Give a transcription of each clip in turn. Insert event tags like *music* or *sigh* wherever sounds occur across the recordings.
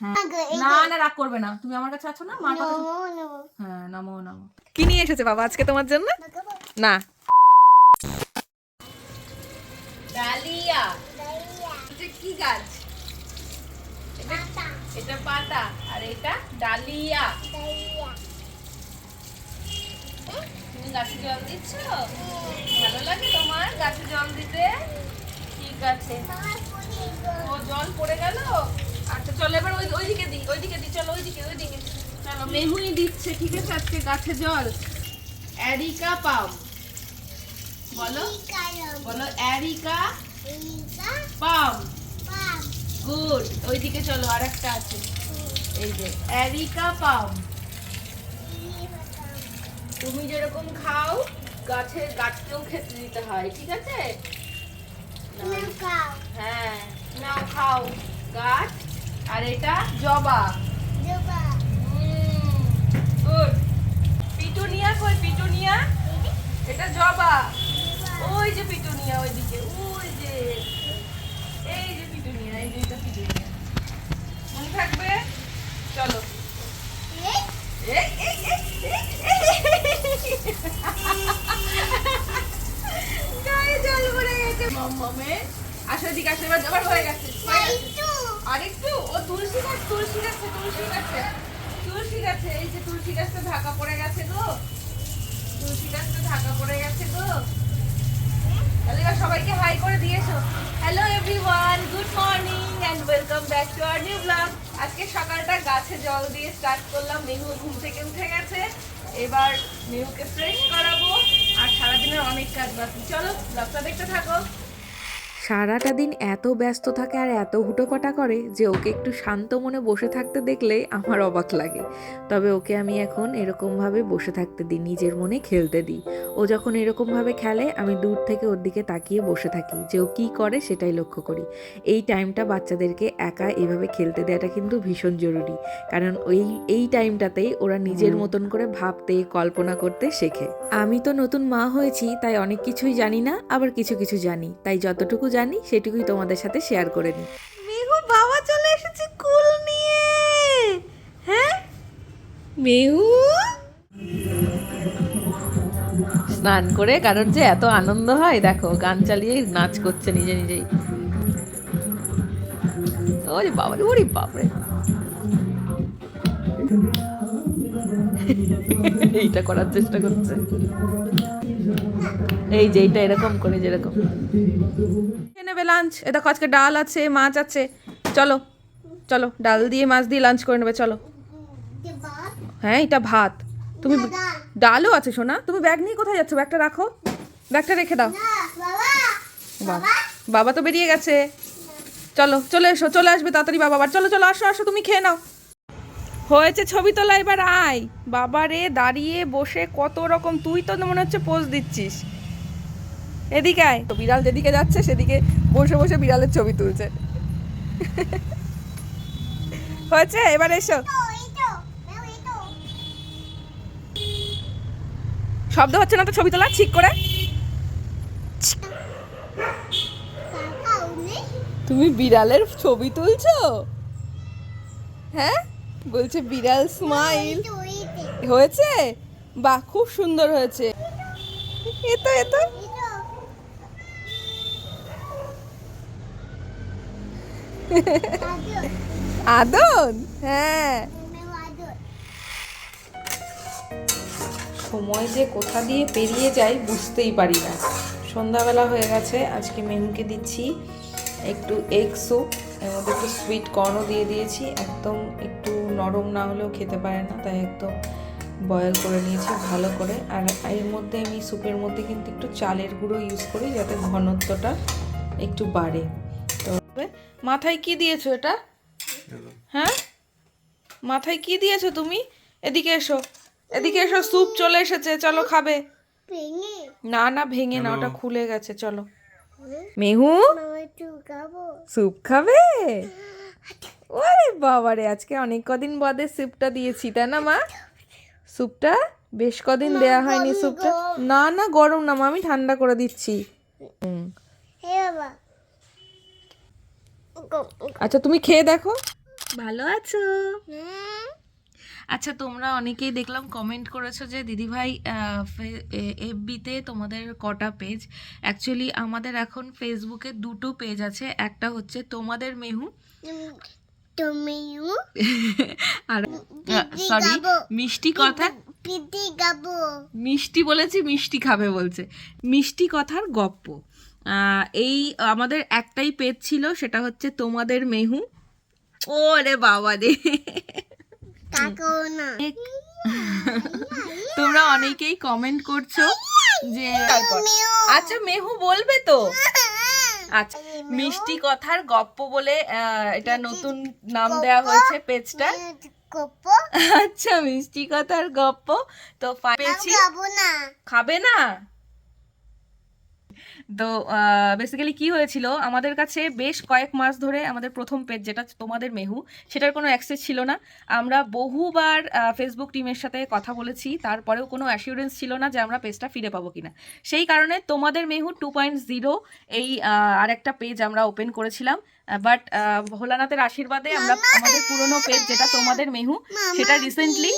হ্যাঁ। আগে এই না না রাগ করবে না। তুমি আমার কাছে আছো না? মার কথা নমো নমো। হ্যাঁ নামো নামো। কি নিয়ে এসেছে বাবা আজকে তোমার জন্য? না। ডালিয়া। এটা কি গাছ? এটা পাতা। আর এটা ডালিয়া। তুমি গাছে জল দিচ্ছ? ভালো লাগে তোমার গাছে জল দিতে? ঠিক আছে। ও জল পড়ে গেল? চলো এবার ওই ওইদিকে দিই ওইদিকে দিই চলো ওইদিকে ওইদিকে। চলো মেহুই দিচ্ছে ঠিক আছে? আজকে গাছে জল। Areca palm. বলো বলো অ্যারিকা পাম। গুড ওইদিকে চলো আর একটা আছে। এই যে অ্যারিকা পাম। তুমি যেরকম খাও গাছে গাছকেও খেতে দিতে হয় ঠিক আছে। হ্যাঁ নাও খাও। গাছ আর এটা জবা। গুড পিটুনিয়া কই পিটুনিয়া? এটা জবা। ওই যে পিটুনিয়া ওইদিকে ওই যে। এই যে পিটুনিয়া এই যে এটা পিটুনিয়া। মনে থাকবে চলো এই এই, এই, এই, এই, এই। গায়ে জল ভরে গেছে মমমে আসো এদিকে আসো এবার এবার হয়ে গেছে হয়ে গেছে। একটু আরেকটু ও তুলসী গাছ তুলসী গাছে তুলসী গাছে তুলসী গাছে এই যে তুলসী গাছটা ঢাকা পড়ে গেছে গো তুলসী গাছটা ঢাকা পড়ে গেছে গো তাহলে এবার সবাইকে হাই করে দিয়েছ hello everyone good morning and welcome back to our new blog আজকে সকালটা গাছে জল দিয়ে স্টার্ট করলাম। মেহু ঘুম থেকে উঠে গেছে। এবার মেহুকে ফ্রেশ করাবো। আর সারাদিনের অনেক কাজ বাকি। চলো ব্লগটা দেখতে থাকো। সারাটা দিন এত ব্যস্ত থাকে আর এত হুটোপাটা করে যে ওকে একটু শান্ত মনে বসে থাকতে দেখলে আমার অবাক লাগে। তবে ওকে আমি এখন এরকমভাবে বসে থাকতে দিই নিজের মনে খেলতে দিই। ও যখন এরকমভাবে খেলে আমি দূর থেকে ওর দিকে তাকিয়ে বসে থাকি যে ও কী করে সেটাই লক্ষ্য করি। এই টাইমটা বাচ্চাদেরকে একা এভাবে খেলতে দেওয়াটা কিন্তু ভীষণ জরুরি। কারণ ওই এই টাইমটাতেই ওরা নিজের মতন করে ভাবতে কল্পনা করতে শেখে। আমি তো নতুন মা হয়েছি তাই অনেক কিছুই জানি না আবার কিছু কিছু জানি। তাই যতটুকু জানি সেটুকুই তোমাদের সাথে শেয়ার করে নিই। মেহু বাবা চলে এসেছে কুল নিয়ে। হ্যাঁ? মেহু? স্নান করে কারোর যে এত আনন্দ হয় দেখো গান চালিয়ে নাচ করছে নিজে নিজেই। ওরে বাবারে ওরে বাপরে। এইটা করার চেষ্টা করছে। এই যে এইটা এরকম করে যেরকম। খেয়ে নেবে লাঞ্চ এ দেখো আজকে ডাল আছে মাছ আছে। চলো চলো ডাল দিয়ে মাছ দিয়ে লাঞ্চ করে নেবে চলো। হ্যাঁ এটা ভাত। তুমি ডালও আছে সোনা। তুমি ব্যাগ নিয়ে কোথায় যাচ্ছ? ব্যাগটা রাখো। ব্যাগটা রেখে দাও। বাবা বাবা। বাবা তো বেরিয়ে গেছে। চলো চলে এসো চলে আসবে তাড়াতাড়ি বাবা আবার। চলো চলো আসো আসো তুমি খেয়ে নাও। হয়েছে ছবি তোলা, এবার আয়। বাবা রে, দাঁড়িয়ে বসে কত রকম, তুই তো মনে হচ্ছে পোজ দিচ্ছিস। এদিকে আয়। তো বিড়াল যেদিকে যাচ্ছে, সেদিকে বসে বসে বিড়ালের ছবি তুলছে। হয়েছে? এবার এসো। শব্দ হচ্ছে না তো ছবি তোলা? ঠিক করে। তুমি বিড়ালের ছবি তুলছো? হ্যাঁ? বলছে, বিড়াল স্মাইল হয়েছে? বাহ, খুব সুন্দর হয়েছে। এতো এতো। আদন? হ্যাঁ। সময় যে কোথা দিয়ে পেরিয়ে যায় বুঝতেই পারি না। সন্ধ্যাবেলা হয়ে গেছে, আজকে মেহুকে দিচ্ছি একটু এগ স্যুপ এর মধ্যে একটু সুইট কর্নও দিয়ে দিয়েছি, একদম একটু নরম না হলেও খেতে পারে না তাই একদম বয়েল করে নিয়েছি ভালো করে। আর এর মধ্যে আমি স্যুপের মধ্যে কিন্তু একটু চালের গুঁড়ো ইউজ করি যাতে ঘনত্বটা একটু বাড়ে। তো মাথায় কি দিয়েছ এটা? হ্যাঁ? মাথায় কি দিয়েছ তুমি? এদিকে এসো এদিকে এসো স্যুপ চলে এসেছে চলো খাবে। না না ভেঙে না ওটা খুলে গেছে চলো। মেহু? খাব। স্যুপ খাবে? ওরে বাবারে আজকে অনেক কদিন বাদে স্যুপটা দিয়েছি তাই না মা? স্যুপটা বেশ কদিন দেয়া হয়নি স্যুপটা না না গরম না মা আমি ঠান্ডা করে দিচ্ছি। হুম হে বাবা আচ্ছা তুমি খেয়ে দেখো। ভালো আছো? আচ্ছা তোমরা অনেকেই দেখলাম কমেন্ট করেছ যে দিদিভাই এফবিতে তোমাদের কটা পেজ অ্যাকচুয়ালি আমাদের এখন ফেসবুকে দুটো পেজ আছে। একটা হচ্ছে তোমাদের মেহু তুমিও? *laughs* আর সরি মিষ্টি কথা? মিষ্টি বলেছি মিষ্টি খাবে বলছে। মিষ্টি কথার গপ্প। এই আমাদের একটাই পেজ ছিল সেটা হচ্ছে তোমাদের মেহু। ও রে। বাবা রে তোমরা অনেকেই কমেন্ট করছ যে আচ্ছা মেহু বলবে তো? আচ্ছা মিষ্টি কথার গপ্প বলে আহ, এটা নতুন নাম দেওয়া হয়েছে পেজটা। গপ্প? আচ্ছা মিষ্টি কথার গপ্প। তো পেয়েছি খাবে না? তো বেসিক্যালি কি হয়েছিল? আমাদের কাছে বেশ কয়েক মাস ধরে আমাদের প্রথম পেজ যেটা তোমাদের মেহু, সেটার কোনো অ্যাক্সেস ছিল না। আমরা বহুবার ফেসবুক টিমের সাথে কথা বলেছি, তারপরেও কোনো অ্যাসিউরেন্স ছিল না যে আমরা পেজটা ফিরে পাবো কিনা। সেই কারণে তোমাদের মেহু টু পয়েন্ট জিরো এই আরেকটা পেজ আমরা ওপেন করেছিলাম। বাট ভোলানাথের আশীর্বাদে আমরা আমাদের পুরনো পেজ যেটা তোমাদের মেহু সেটা রিসেন্টলি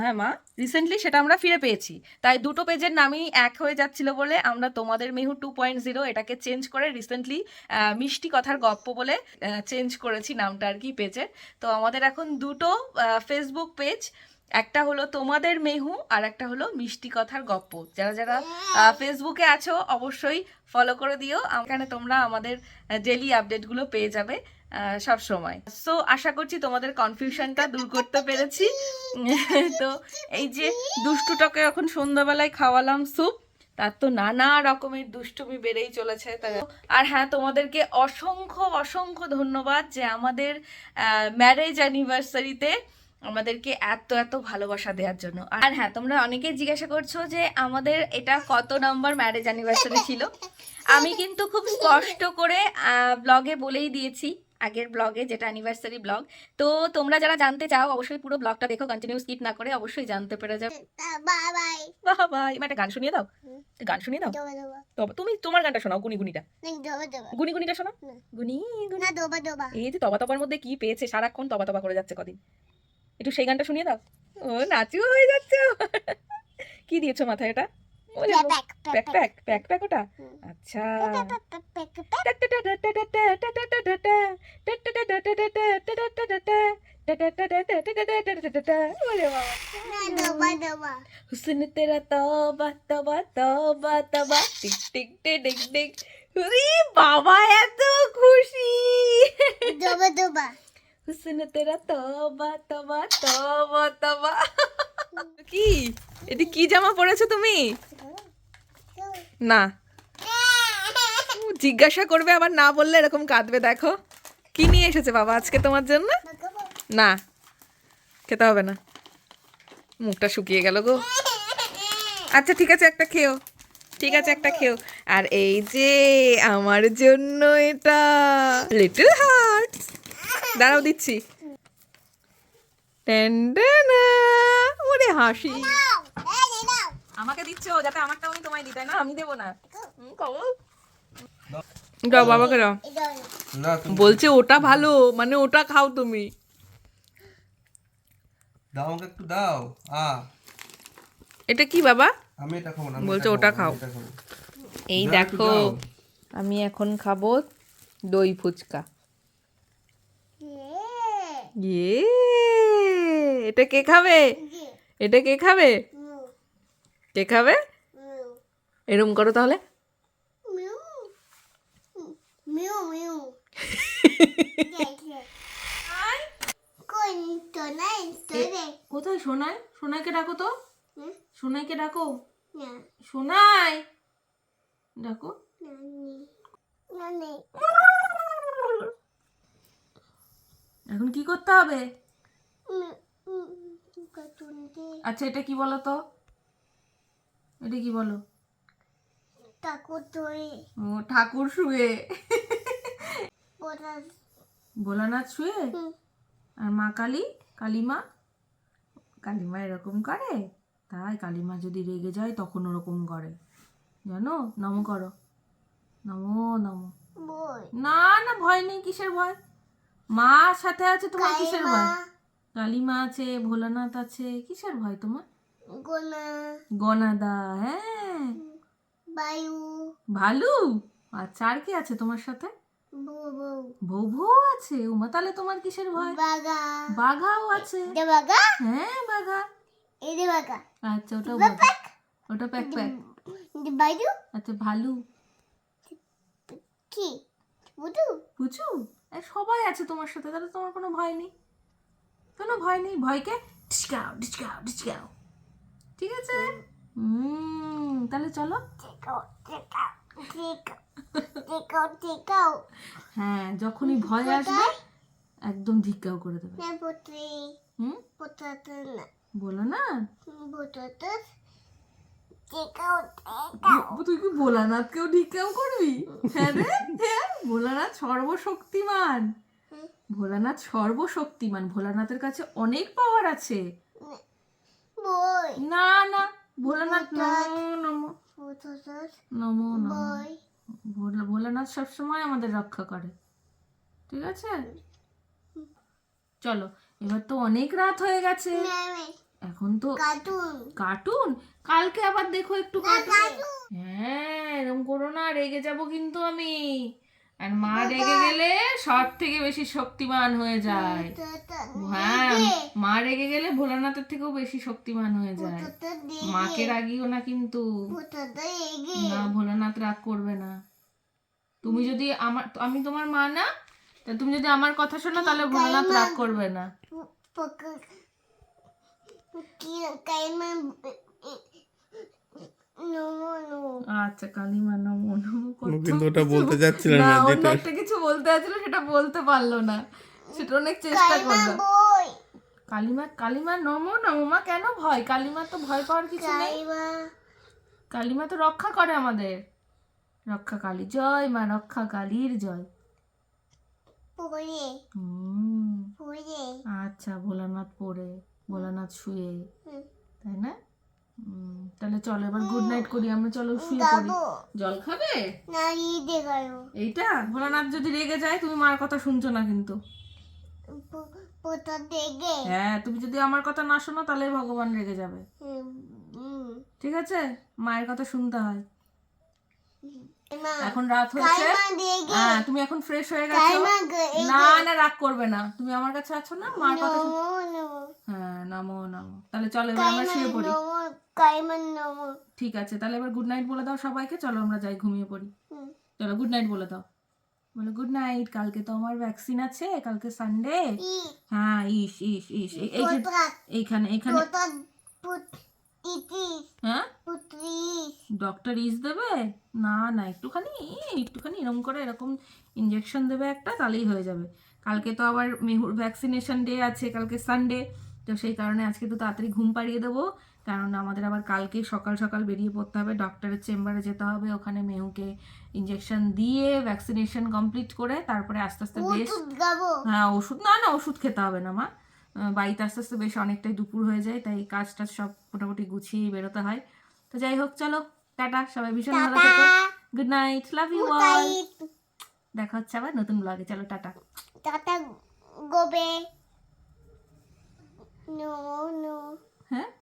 হ্যাঁ মা রিসেন্টলি সেটা আমরা ফিরে পেয়েছি। তাই দুটো পেজের নামই এক হয়ে যাচ্ছিল বলে আমরা তোমাদের মেহু টু পয়েন্ট জিরো এটাকে চেঞ্জ করে রিসেন্টলি মিষ্টি কথার গপ্প বলে চেঞ্জ করেছি নামটা আর কি পেজের। তো আমাদের এখন দুটো ফেসবুক পেজ একটা হলো তোমাদের মেহু আর একটা হলো মিষ্টি কথার গপ্প। যারা যারা ফেসবুকে আছো, অবশ্যই ফলো করে দিও। এখানে তোমরা আমাদের ডেলি আপডেটগুলো পেয়ে যাবে সব সময়। সো আশা করছি তোমাদের কনফিউশনটা দূর করতে পেরেছি। *laughs* তো, এই যে দুষ্টুটাকে এখন সন্ধ্যাবেলায় খাওয়ালাম স্যুপ তার তো নানা রকমের দুষ্টুমি বেড়েই চলেছে। আর হ্যাঁ তোমাদেরকে অসংখ্য অসংখ্য ধন্যবাদ যে আমাদের ম্যারেজ অ্যানিভার্সারিতে আমাদেরকে এত এত ভালোবাসা দেওয়ার জন্য। আর হ্যাঁ তোমরা অনেকেই জিজ্ঞাসা করছ যে আমাদের এটা কত নম্বর ম্যারেজ অ্যানিভার্সারি ছিল। আমি কিন্তু খুব স্পষ্ট করে ব্লগে বলেই দিয়েছি আগের ব্লগে যেটা অ্যানিভার্সারি ব্লগ তো তোমরা যারা জানতে চাও অবশ্যই পুরো ব্লগটা দেখো কন্টিনিউ স্কিপ না করে অবশ্যই জানতে পেরে যাবে বাই বাই বাহ বাহ এবার একটা গান শুনিয়ে দাও। গান শুনিয়ে দাও? তুমি তোমার গানটা শোনাও গুনি গুনিটা। গুনি গুনিটা শোনাও? গুনি গুনি। এই যে তবা তবার মধ্যে কি পেয়েছে সারাক্ষণ তবা তবা করে যাচ্ছে কদিন? একটু সেই গানটা শুনিয়ে দাও ও নাচিও হয়ে যাচ্ছে কি দিয়েছ মাথায় এটা প্যাক প্যাক ওটা আচ্ছা তেরা বাবা এত খুশি হুসন তেরা তবা তবা তবা তবা কি এটি কি জামা পরেছো তুমি না জিজ্ঞাসা করবে আবার না বললে এরকম কাঁদবে দেখো কি নিয়ে এসেছে বাবা আজকে তোমার জন্য না খেতে হবে না মুখটা শুকিয়ে গেল গো আচ্ছা ঠিক আছে একটা খেও ঠিক আছে একটা খেও আর এই যে আমার জন্য এটা লিটল হার্ট দাঁড়াও দিচ্ছি। টেন্ডেনা ওরে হাসি। আমাকে দিচ্ছ যাতে আমারটা আমি তোমায় দিই তাই না? আমি দেবো না। দাও বাবাকে দাও। বলছে ওটা ভালো মানে ওটা খাও তুমি। দাও আমাকে একটু দাও। আ। এটা কি বাবা? আমি এটা খাব না বলছে ওটা খাও। এই দেখো আমি এখন খাব দই ফুচকা। ইয়ে এটা কে খাবে? এটা কে খাবে? কে খাবে? এরম করো তাহলে। মিউ মিউ কোন তো নাই কোথায় সোনাই? সোনাইকে ডাকো তো? সোনাইকে ডাকো। না সোনাই। ডাকো। এখন কি করতে হবে? আচ্ছা এটা কি বলো তো? এটা কি বলো? তাকো তোই ও ঠাকুর শুয়ে। ভোলানাথ। শুয়ে? আর মা কালী? কালীমা? কালীমা এরকম করে? তাই কালীমা যদি রেগে যায় তখন ওরকম করে। জানো? নম করো। নমো নমো। না না ভয় নেই কিসের ভয়? মা সাথে আছে তোমার কিসের ভয়? কালিমা আছে ভোলানাথ আছে কিসের ভয় তোমার? গোনা। গনাদা হ্যাঁ। বায়ু। ভালু? আচ্ছা আর কি আছে তোমার সাথে? বউ বউ আছে? উমা তাহলে তোমার কিসের ভয়? বাগা। বাঘাও আছে। বাগা। হ্যাঁ বাঘা এই আচ্ছা বাঘা ওটা প্যাক। প্যাক বায়ু আচ্ছা ভালু। কি? বুঝু? বুঝু? সবাই আছে তোমার সাথে তাহলে তোমার কোনো ভয় নেই। কোনো ভয় নেই? ভয়কে ডিচকাও ডিচকাও ডিচকাও ঠিক আছে? হুম তাহলে চলো। হ্যাঁ যখনই ভয় আসবে একদম ধিক্কাও করে দেবে। পুত্রি। হুম? বলো না। তুই কি ভোলানাথকেও ধিক্কাও করবি? হ্যাঁ রে হ্যাঁ ভোলানাথ সর্বশক্তিমান। ভোলানাথ সর্বশক্তিমান ভোলানাথের কাছে অনেক পাওয়ার আছে। না না ভোলানাথ নমো নমো। নমো নমো। ভোলা ভোলানাথ সবসময় আমাদের রক্ষা করে। ঠিক আছে? চলো এবার তো অনেক রাত হয়ে গেছে। এখন তো কার্টুন কালকে আবার দেখো একটু কার্টুন কার্টুন হ্যাঁ এরকম করো না রেগে যাব কিন্তু আমি। আর মা রেগে গেলে সব থেকে বেশি শক্তিমান হয়ে যায়। হ্যাঁ মা রেগে গেলে ভোলানাথের থেকেও বেশি শক্তিমান হয়ে যায়। মাকে রাগিও না কিন্তু। না ভোলানাথ রাগ করবে না। তুমি যদি আমার আমি তোমার মা না তুমি যদি আমার কথা শোনো তাহলে ভোলানাথ রাগ করবে নো। আচ্ছা কালিমা নমো নমো কিন্তু ওটা বলতে যাচ্ছিল না, না যেটা- একটা কিছু বলতে যাচ্ছিল সেটা বলতে পারল না। সেটা অনেক চেষ্টা করল। কালিমা কালিমা নমো নমো মা কেন ভয়? কালিমা তো ভয় পাওয়ার কিছু নেই। কাইমা কালিমা তো রক্ষা করে আমাদের। রক্ষা কালী জয় মা রক্ষা কালীর জয়। পড়ে। আচ্ছা ভোলানাথ পড়ে। ভোলানাথ শুয়ে তাই না? তাহলে চলো এবার গুড নাইট করি আমরা চলো শুয়ে পড়ি। জল খাবে? না এইটা? ভোলানাথ যদি রেগে যায় তুমি মার কথা শুনছো না কিন্তু। হ্যাঁ তুমি যদি আমার কথা না শোনো তাহলে ভগবান রেগে যাবে। ঠিক আছে? মায়ের কথা শুনতে হয়। এখন রাত কাইমা হ্যাঁ তুমি এখন ফ্রেশ হয়ে গেছো। না না রাগ করবে না। তুমি আমার কাছে আছো না মার কথা হ্যাঁ নামো নামো। তাহলে চলো এবার আমরা শুয়ে পড়ি। ঠিক আছে তাহলে এবার গুড নাইট বলে দাও সবাইকে। চলো আমরা যাই ঘুমিয়ে পড়ি। চলো গুড নাইট বলে দাও। বলো গুড নাইট কালকে তো আমার ভ্যাকসিন আছে কালকে সানডে হ্যাঁ ইস ইস ইস। এইখানে এইখানে হ্যাঁ? ডক্টর ইস দেবে? না না একটুখানি একটুখানি এরকম করে এরকম ইঞ্জেকশন দেবে একটা তাহলেই হয়ে যাবে। কালকে তো আবার মেহুর ভ্যাকসিনেশন ডে আছে কালকে সানডে তো সেই কারণে আজকে তো তাড়াতাড়ি ঘুম পাড়িয়ে দেবো। কারণ আমাদের আবার কালকে সকাল সকাল বেরিয়ে পড়তে হবে ডক্টরের চেম্বারে যেতে হবে ওখানে মেহুকে ইঞ্জেকশন দিয়ে ভ্যাকসিনেশন কমপ্লিট করে তারপরে আস্তে আস্তে বেশ হ্যাঁ ওষুধ না না ওষুধ খেতে হবে না মা। বাড়িতে আস্তে আস্তে বেশ অনেকটাই দুপুর হয়ে যায় তাই কাজ টাজ সব মোটামুটি গুছিয়েই বেরোতে হয়। তো যাই হোক চলো টাটা সবাই ভীষণ ভালো থেকো। Good night love you all দেখা হচ্ছে আবার নতুন ব্লগে চলো টাটা। টাটা গোবে নো নো। হ্যাঁ?